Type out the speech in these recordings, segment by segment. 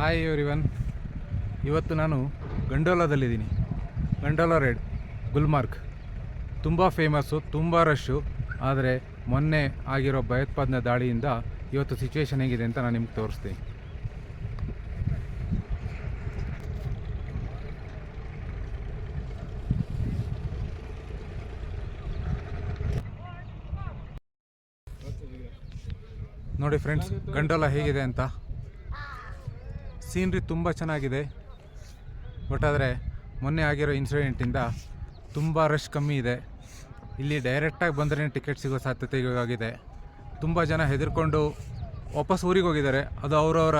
Hi everyone ಇವತ್ತು ನಾನು ಗಂಡೋಲಾದಲ್ಲಿದ್ದೀನಿ. ಗಂಡೋಲಾ ride, Gulmarg. ತುಂಬ ಫೇಮಸ್ಸು ತುಂಬ ರಶ್ಶು ಆದರೆ ಮೊನ್ನೆ ಆಗಿರೋ ಭಯೋತ್ಪಾದನೆ ದಾಳಿಯಿಂದ ಇವತ್ತು ಸಿಚುವೇಶನ್ ಹೇಗಿದೆ ಅಂತ ನಾನು ನಿಮ್ಗೆ ತೋರಿಸ್ತೀನಿ. ನೋಡಿ ಫ್ರೆಂಡ್ಸ್ ಗಂಡೋಲ ಹೇಗಿದೆ ಅಂತ. ಸೀನ್ರಿ ತುಂಬ ಚೆನ್ನಾಗಿದೆ. ಬಟ್ ಆದರೆ ಮೊನ್ನೆ ಆಗಿರೋ ಇನ್ಸಿಡೆಂಟಿಂದ ತುಂಬ ರಶ್ ಕಮ್ಮಿ ಇದೆ. ಇಲ್ಲಿ ಡೈರೆಕ್ಟಾಗಿ ಬಂದರೆ ಟಿಕೆಟ್ ಸಿಗೋ ಸಾಧ್ಯತೆ ಆಗಿದೆ ತುಂಬ ಜನ ಹೆದರ್ಕೊಂಡು ವಾಪಸ್ ಊರಿಗೆ ಹೋಗಿದ್ದಾರೆ. ಅದು ಅವರವರ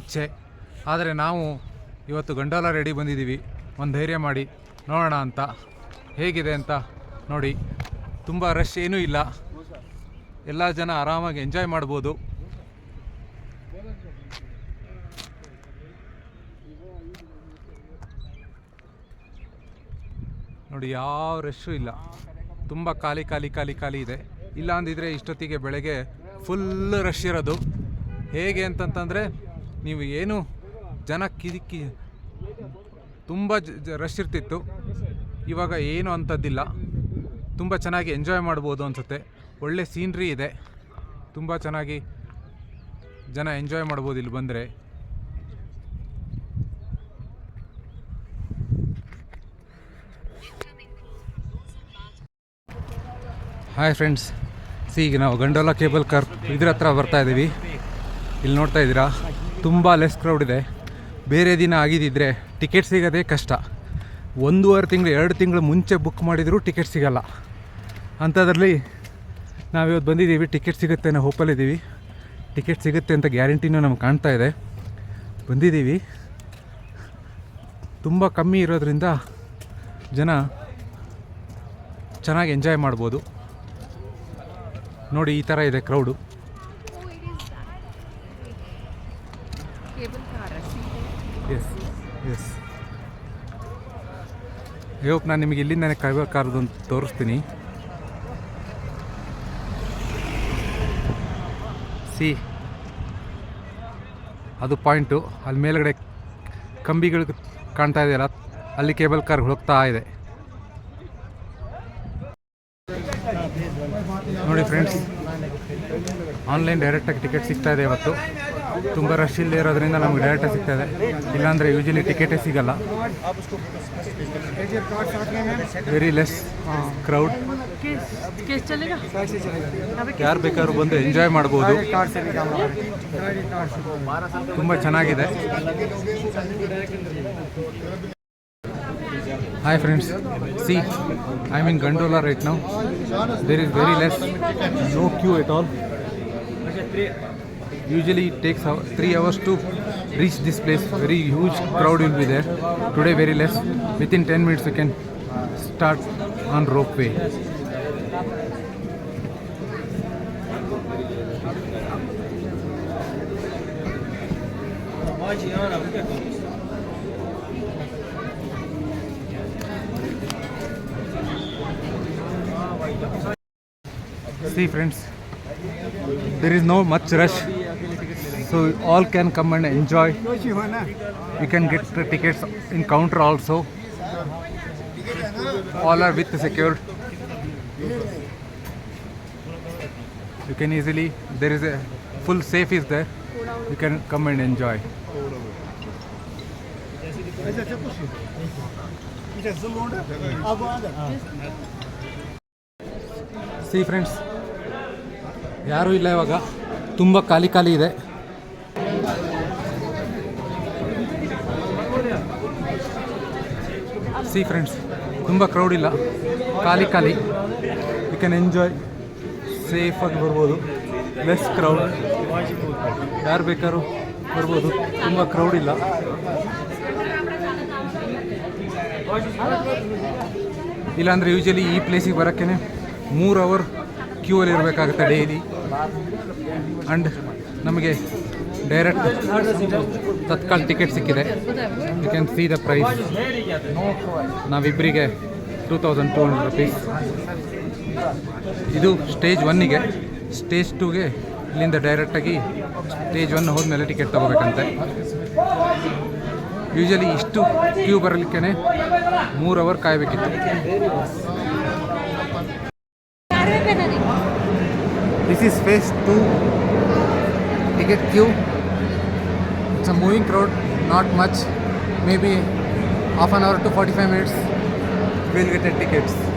ಇಚ್ಛೆ. ಆದರೆ ನಾವು ಇವತ್ತು ಗಂಡೋಲ ರೆಡಿ ಬಂದಿದ್ದೀವಿ ಒಂದು ಧೈರ್ಯ ಮಾಡಿ ನೋಡೋಣ ಅಂತ. ಹೇಗಿದೆ ಅಂತ ನೋಡಿ. ತುಂಬ ರಶ್ ಏನೂ ಇಲ್ಲ. ಎಲ್ಲ ಜನ ಆರಾಮಾಗಿ ಎಂಜಾಯ್ ಮಾಡ್ಬೋದು. ನೋಡಿ, ಯಾವ ರಶ್ಶು ಇಲ್ಲ. ತುಂಬ ಖಾಲಿ ಖಾಲಿ ಖಾಲಿ ಖಾಲಿ ಇದೆ. ಇಲ್ಲ ಅಂದಿದ್ರೆ ಇಷ್ಟೊತ್ತಿಗೆ ಬೆಳಗ್ಗೆ ಫುಲ್ ರಶ್ ಇರೋದು. ಹೇಗೆ ಅಂತಂತಂದರೆ, ನೀವು ಏನು ಜನ ಕಿದಿಕ್ಕಿ ತುಂಬ ರಶ್ ಇರ್ತಿತ್ತು. ಇವಾಗ ಏನು ಅಂಥದ್ದಿಲ್ಲ ತುಂಬ ಚೆನ್ನಾಗಿ ಎಂಜಾಯ್ ಮಾಡ್ಬೋದು ಅನಿಸುತ್ತೆ. ಒಳ್ಳೆ ಸೀನ್ರಿ ಇದೆ. ತುಂಬ ಚೆನ್ನಾಗಿ ಜನ ಎಂಜಾಯ್ ಮಾಡ್ಬೋದು ಇಲ್ಲಿ ಬಂದರೆ. ಹಾಯ್ ಫ್ರೆಂಡ್ಸ್ ಸಿ ಈಗ ನಾವು ಗಂಡೋಲ ಕೇಬಲ್ ಕಾರ್ ಇದ್ರ ಹತ್ರ ಬರ್ತಾ ಇದ್ದೀವಿ ಇಲ್ಲಿ ನೋಡ್ತಾ ಇದ್ದೀರಾ? ತುಂಬ ಲೆಸ್ ಕ್ರೌಡ್ ಇದೆ. ಬೇರೆ ದಿನ ಆಗಿದ್ದಿದ್ರೆ ಟಿಕೆಟ್ ಸಿಗೋದೇ ಕಷ್ಟ. ಒಂದೂವರೆ ತಿಂಗಳು, ಎರಡು ತಿಂಗಳು ಮುಂಚೆ ಬುಕ್ ಮಾಡಿದರೂ ಟಿಕೆಟ್ ಸಿಗಲ್ಲ. ಅಂಥದ್ರಲ್ಲಿ ನಾವಿವತ್ತು ಬಂದಿದ್ದೀವಿ ಟಿಕೆಟ್ ಸಿಗುತ್ತೆ ಅನ್ನೋ ಹೋಪಲ್ಲಿದ್ದೀವಿ ಟಿಕೆಟ್ ಸಿಗುತ್ತೆ ಅಂತ ಗ್ಯಾರಂಟಿನೂ ನಮ್ಗೆ ಕಾಣ್ತಾ ಇದೆ. ಬಂದಿದ್ದೀವಿ. ತುಂಬ ಕಮ್ಮಿ ಇರೋದ್ರಿಂದ ಜನ ಚೆನ್ನಾಗಿ ಎಂಜಾಯ್ ಮಾಡ್ಬೋದು. ನೋಡಿ ಈ ಥರ ಇದೆ ಕ್ರೌಡು ಕೇಬಲ್ ಕಾರ ಎಸ್ ಎಸ್ ಹೋಪ್ ನಾನು ನಿಮಗೆ ಇಲ್ಲಿಂದನೇ ಕಾರದು ಅಂತ ತೋರಿಸ್ತೀನಿ. ಸಿ ಅದು ಪಾಯಿಂಟು ಅಲ್ಲಿ ಮೇಲ್ಗಡೆ ಕಂಬಿಗಳು ಕಾಣ್ತಾ ಇದೆಯಲ್ಲ ಅಲ್ಲಿ ಕೇಬಲ್ ಕಾರ್ ಹೋಗ್ತಾ ಇದೆ. ನೋಡಿ ಫ್ರೆಂಡ್ಸ್ ಆನ್ಲೈನ್ ಡೈರೆಕ್ಟಾಗಿ ಟಿಕೆಟ್ ಸಿಗ್ತಾ ಇದೆ ಇವತ್ತು. ತುಂಬ ರಶ್ ಇಲ್ಲದೆ ಇರೋದ್ರಿಂದ ನಮಗೆ ಡೈರೆಕ್ಟಾಗಿ ಸಿಗ್ತಾ ಇದೆ. ಇಲ್ಲಾಂದರೆ ಯೂಶಲಿ ಟಿಕೆಟೇ ಸಿಗಲ್ಲ. ವೆರಿ ಲೆಸ್ ಕ್ರೌಡ್ ಯಾರು ಬೇಕಾದ್ರೂ ಬಂದು ಎಂಜಾಯ್ ಮಾಡ್ಬೋದು. ತುಂಬ ಚೆನ್ನಾಗಿದೆ. Hi friends, see, I'm in Gondola right now. There is very less, no queue at all. Usually it takes three hours to reach this place. Very huge crowd will be there. Today very less. Within 10 minutes you can start on ropeway. Pode See friends, there is no much rush. So all can come and enjoy. You can get the tickets in counter also. All are with secured. You can easily, there is a full safe is there. You can come and enjoy. See friends, ಯಾರೂ ಇಲ್ಲ ಇವಾಗ. ತುಂಬ ಖಾಲಿ ಖಾಲಿ ಇದೆ. C friends ತುಂಬ crowd ಇಲ್ಲ. ಖಾಲಿ ಖಾಲಿ. ಯು ಕ್ಯಾನ್ ಎಂಜಾಯ್ ಸೇಫಾಗಿ ಬರ್ಬೋದು. ಲೆಸ್ ಕ್ರೌಡ್ ಯಾರು ಬೇಕಾದ್ರೂ ಬರ್ಬೋದು. ತುಂಬ ಕ್ರೌಡ್ ಇಲ್ಲ. ಇಲ್ಲಾಂದರೆ ಯೂಶಲಿ ಈ ಪ್ಲೇಸಿಗೆ ಬರೋಕ್ಕೇ ಮೂರು ಅವರ್ ಕ್ಯೂ ಅಲ್ಲಿ ಇರಬೇಕಾಗುತ್ತೆ ಡೈಲಿ ಆ್ಯಂಡ್ ನಮಗೆ ಡೈರೆಕ್ಟ್ ತತ್ಕಾಲ ಟಿಕೆಟ್ ಸಿಕ್ಕಿದೆ. You can see the price ನಾವಿಬ್ಬರಿಗೆ two thousand two hundred rupees ಇದು ಸ್ಟೇಜ್ ಒನ್ನಿಗೆ ಸ್ಟೇಜ್ ಟೂಗೆ ಇಲ್ಲಿಂದ ಡೈರೆಕ್ಟಾಗಿ ಸ್ಟೇಜ್ ಒನ್ ಹೋದ್ಮೇಲೆ ಟಿಕೆಟ್ ತೊಗೋಬೇಕಂತೆ. ಯೂಶಲಿ ಇಷ್ಟು ಕ್ಯೂ ಬರಲಿಕ್ಕೆ ಮೂರು ಅವರ್ ಕಾಯಬೇಕಿತ್ತು. This is phase 2 ticket queue. It's a moving crowd, not much. Maybe half an hour to 45 minutes, we'll get the tickets.